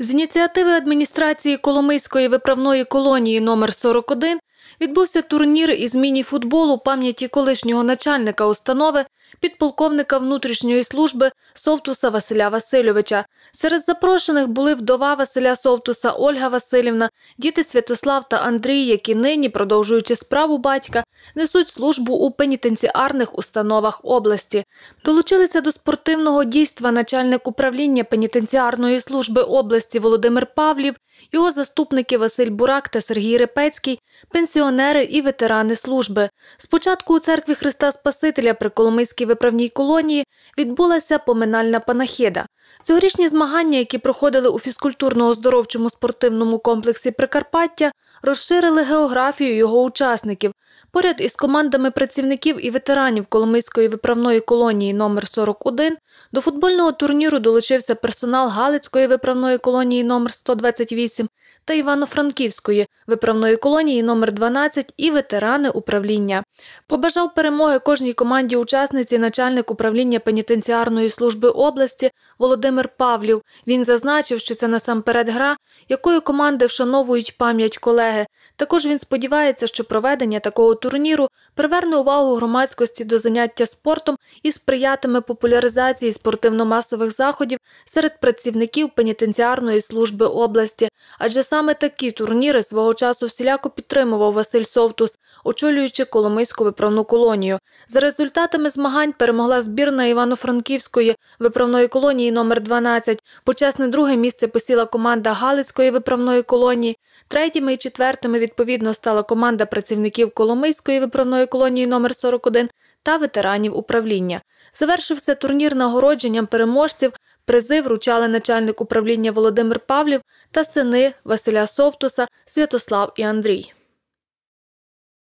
З ініціативи адміністрації Коломийської виправної колонії номер 41 відбувся турнір із міні-футболу пам'яті колишнього начальника установи, підполковника внутрішньої служби Совтуса Василя Васильовича. Серед запрошених були вдова Василя Совтуса Ольга Васильівна, діти Святослав та Андрій, які нині, продовжуючи справу батька, несуть службу у пенітенціарних установах області. Долучилися до спортивного дійства начальник управління пенітенціарної служби області Володимир Павлів, його заступники Василь Бурак та Сергій Репецький, пенсіонери і ветерани служби. Спочатку у церкві Христа Спасителя при Коломийській виправній колонії відбулася поминальна панахида. Цьогорічні змагання, які проходили у фізкультурно-оздоровчому спортивному комплексі Прикарпаття, розширили географію його учасників. Поряд із командами працівників і ветеранів Коломийської виправної колонії номер 41 до футбольного турніру долучився персонал Галицької виправної колонії номер 128 та Івано-Франківської виправної колонії номер 12 і ветерани управління. Побажав перемоги кожній команді учасниці начальник управління пенітенціарної служби області Володимир Павлів. Він зазначив, що це насамперед гра, якою команди вшановують пам'ять колеги. Також він сподівається, що проведення такого турніру приверне увагу громадськості до заняття спортом і сприятиме популяризації спортивно-масових заходів серед працівників пенітенціарної служби області. Адже саме такі турніри свого часу всіляко підтримував Василь Совтус, очолюючи Коломийську виправну колонію. За результатами змагань перемогла збірна Івано-Франківської виправної колонії номер 12 Почесне друге місце посіла команда Галицької виправної колонії. Третіми і четвертими відповідно стала команда працівників Коломийської виправної колонії номер 41 та ветеранів управління. Завершився турнір нагородженням переможців. Призи вручали начальник управління Володимир Павлів та сини Василя Совтуса, Святослав і Андрій.